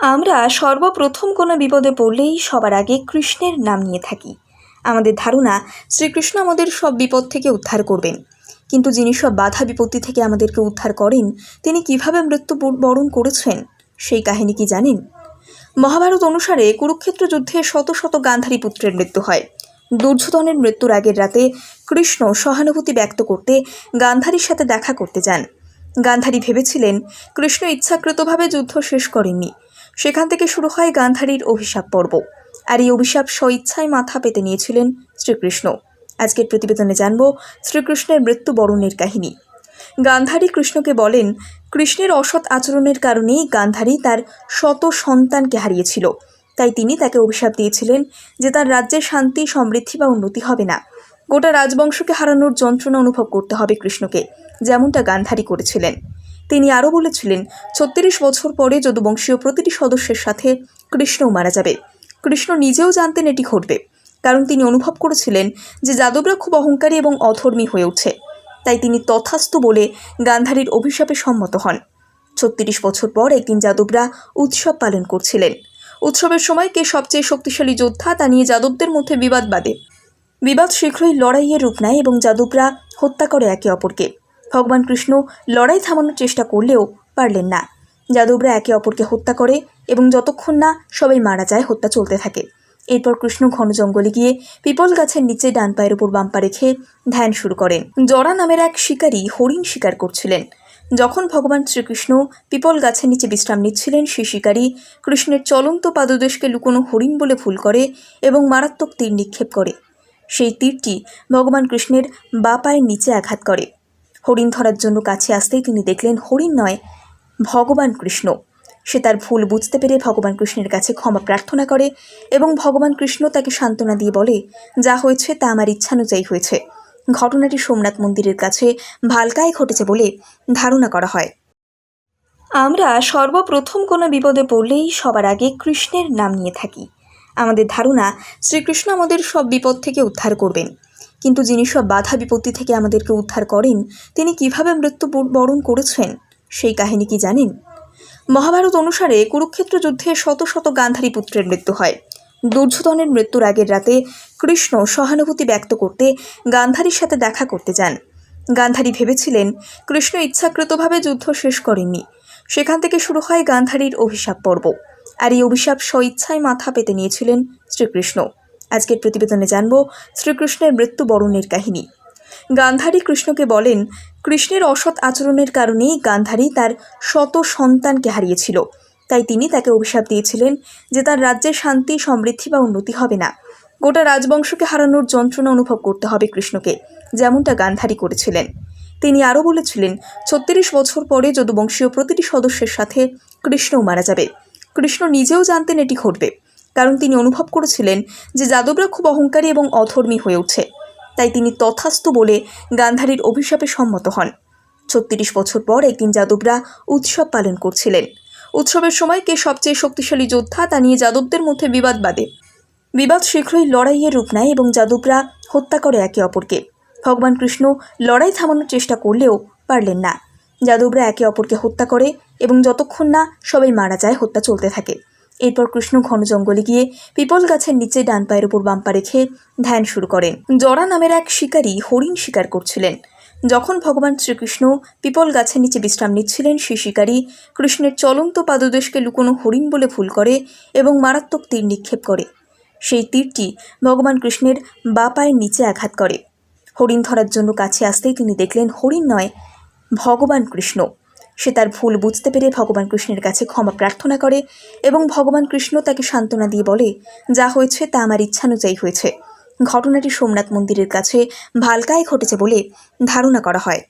আমরা সর্বপ্রথম কোনো বিপদে পড়লেই সবার আগে কৃষ্ণের নাম নিয়ে থাকি। আমাদের ধারণা, শ্রীকৃষ্ণ আমাদের সব বিপদ থেকে উদ্ধার করবেন। কিন্তু যিনি সব বাধা বিপত্তি থেকে আমাদেরকে উদ্ধার করেন, তিনি কীভাবে মৃত্যু বরণ করেছেন, সেই কাহিনী কি জানেন? মহাভারত অনুসারে কুরুক্ষেত্র যুদ্ধে শত শত গান্ধারী পুত্রের মৃত্যু হয়। দুর্যোধনের মৃত্যুর আগের রাতে কৃষ্ণ সহানুভূতি ব্যক্ত করতে গান্ধারীর সাথে দেখা করতে যান। গান্ধারী ভেবেছিলেন, কৃষ্ণ ইচ্ছাকৃতভাবে যুদ্ধ শেষ করেননি। সেখান থেকে শুরু হয় গান্ধারীর অভিশাপ পর্ব। আর এই অভিশাপ স্বইচ্ছায় মাথা পেতে নিয়েছিলেন শ্রীকৃষ্ণ। আজকের প্রতিবেদনে জানব শ্রীকৃষ্ণের মৃত্যুবরণের কাহিনী। গান্ধারী কৃষ্ণকে বলেন, কৃষ্ণের অসৎ আচরণের কারণেই গান্ধারী তার শত সন্তানকে হারিয়েছিল। তাই তিনি তাকে অভিশাপ দিয়েছিলেন যে তার রাজ্যে শান্তি, সমৃদ্ধি বা উন্নতি হবে না। গোটা রাজবংশকে হারানোর যন্ত্রণা অনুভব করতে হবে কৃষ্ণকে। যেমনটা গান্ধারী করেছিলেন। তিনি আরও বলেছিলেন, ছত্রিশ বছর পরে যদুবংশীয় প্রতিটি সদস্যের সাথে কৃষ্ণও মারা যাবে। কৃষ্ণ নিজেও জানতেন এটি ঘটবে। কারণ তিনি অনুভব করেছিলেন যে যাদবরা খুব অহংকারী এবং অধর্মী হয়ে উঠছে। তাই তিনি তথাস্তু বলে গান্ধারীর অভিশাপে সম্মত হন। ছত্রিশ বছর পর একদিন যাদবরা উৎসব পালন করছিলেন। উৎসবের সময় কে সবচেয়ে শক্তিশালী যোদ্ধা তা নিয়ে যাদবদের মধ্যে বিবাদ বাঁধে। বিবাদ শীঘ্রই লড়াইয়ের রূপ নেয় এবং যাদবরা হত্যা করে একে অপরকে। ভগবান কৃষ্ণ লড়াই থামানোর চেষ্টা করলেও পারলেন না। যাদবরা একে অপরকে হত্যা করে এবং যতক্ষণ না সবাই মারা যায়, হত্যা চলতে থাকে। এরপর কৃষ্ণ ঘন জঙ্গলে গিয়ে পিপল গাছের নিচে ডান পায়ের উপর বাম্পা রেখে ধ্যান শুরু করেন। জরা নামের এক শিকারী হরিণ শিকার করছিলেন। যখন ভগবান শ্রীকৃষ্ণ পিপল গাছের নিচে বিশ্রাম নিচ্ছিলেন, সেই শিকারী কৃষ্ণের চলন্ত পাদদেশকে লুকোনো হরিণ বলে ভুল করে এবং মারাত্মক তীর নিক্ষেপ করে। সেই তীরটি ভগবান কৃষ্ণের বা পায়ের নিচে আঘাত করে। হরিণ ধরার জন্য কাছে আসতেই তিনি দেখলেন হরিণ নয়, ভগবান কৃষ্ণ। সে তার ভুল বুঝতে পেরে ভগবান কৃষ্ণের কাছে ক্ষমা প্রার্থনা করে এবং ভগবান কৃষ্ণ তাকে সান্ত্বনা দিয়ে বলে, যা হয়েছে তা আমার ইচ্ছানুযায়ী হয়েছে। ঘটনাটি সোমনাথ মন্দিরের কাছে ভালকায় ঘটেছে বলে ধারণা করা হয়। আমরা সর্বপ্রথম কোনো বিপদে পড়লেই সবার আগে কৃষ্ণের নাম নিয়ে থাকি। আমাদের ধারণা, শ্রীকৃষ্ণ আমাদের সব বিপদ থেকে উদ্ধার করবেন। কিন্তু যিনি সব বাধা বিপত্তি থেকে আমাদেরকে উদ্ধার করেন, তিনি কীভাবে মৃত্যু বরণ করেছেন, সেই কাহিনী কি জানেন? মহাভারত অনুসারে কুরুক্ষেত্র যুদ্ধে শত শত গান্ধারী পুত্রের মৃত্যু হয়। দুর্যোধনের মৃত্যুর আগের রাতে কৃষ্ণ সহানুভূতি ব্যক্ত করতে গান্ধারীর সাথে দেখা করতে যান। গান্ধারী ভেবেছিলেন, কৃষ্ণ ইচ্ছাকৃতভাবে যুদ্ধ শেষ করেননি। সেখান থেকে শুরু হয় গান্ধারীর অভিশাপ পর্ব। আর এই অভিশাপ স্বইচ্ছায় মাথা পেতে নিয়েছিলেন শ্রীকৃষ্ণ। আজকের প্রতিবেদনে জানব শ্রীকৃষ্ণের মৃত্যুবরণের কাহিনী। গান্ধারী কৃষ্ণকে বলেন, কৃষ্ণের অসৎ আচরণের কারণেই গান্ধারী তার শত সন্তানকে হারিয়েছিল। তাই তিনি তাকে অভিশাপ দিয়েছিলেন যে তার রাজ্যে শান্তি, সমৃদ্ধি বা উন্নতি হবে না। গোটা রাজবংশকে হারানোর যন্ত্রণা অনুভব করতে হবে কৃষ্ণকে, যেমনটা গান্ধারী করেছিলেন। তিনি আরও বলেছিলেন, ছত্রিশ বছর পরে যদুবংশীয় প্রতিটি সদস্যের সাথে কৃষ্ণও মারা যাবে। কৃষ্ণ নিজেও জানতেন এটি ঘটবে। কারণ তিনি অনুভব করেছিলেন যে যাদবরা খুব অহংকারী এবং অধর্মী হয়ে উঠছে। তাই তিনি তথাস্তু বলে গান্ধারীর অভিশাপে সম্মত হন। ছত্রিশ বছর পর একদিন যাদবরা উৎসব পালন করছিলেন। উৎসবের সময় কে সবচেয়ে শক্তিশালী যোদ্ধা তা নিয়ে যাদবদের মধ্যে বিবাদ বাঁধে। বিবাদ শীঘ্রই লড়াইয়ের রূপ নেয় এবং যাদবরা হত্যা করে একে অপরকে। ভগবান কৃষ্ণ লড়াই থামানোর চেষ্টা করলেও পারলেন না। যাদবরা একে অপরকে হত্যা করে এবং যতক্ষণ না সবাই মারা যায়, হত্যা চলতে থাকে। এরপর কৃষ্ণ ঘন জঙ্গলে গিয়ে পিপল গাছের নিচে ডান পায়ের উপর বাম্পা রেখে ধ্যান শুরু করেন। জরা নামের এক শিকারী হরিণ শিকার করছিলেন। যখন ভগবান শ্রীকৃষ্ণ পিপল গাছের নিচে বিশ্রাম নিচ্ছিলেন, সেই শিকারী কৃষ্ণের চলন্ত পাদদেশকে লুকোনো হরিণ বলে ভুল করে এবং মারাত্মক তীর নিক্ষেপ করে। সেই তীরটি ভগবান কৃষ্ণের বা পায়ের নিচে আঘাত করে। হরিণ ধরার জন্য কাছে আসতেই তিনি দেখলেন হরিণ নয়, ভগবান কৃষ্ণ। সে তার ভুল বুঝতে পেরে ভগবান কৃষ্ণের কাছে ক্ষমা প্রার্থনা করে এবং ভগবান কৃষ্ণ তাকে সান্ত্বনা দিয়ে বলে, যা হয়েছে তা আমার ইচ্ছানুযায়ী হয়েছে। ঘটনাটি সোমনাথ মন্দিরের কাছে ভালকায় ঘটেছে বলে ধারণা করা হয়।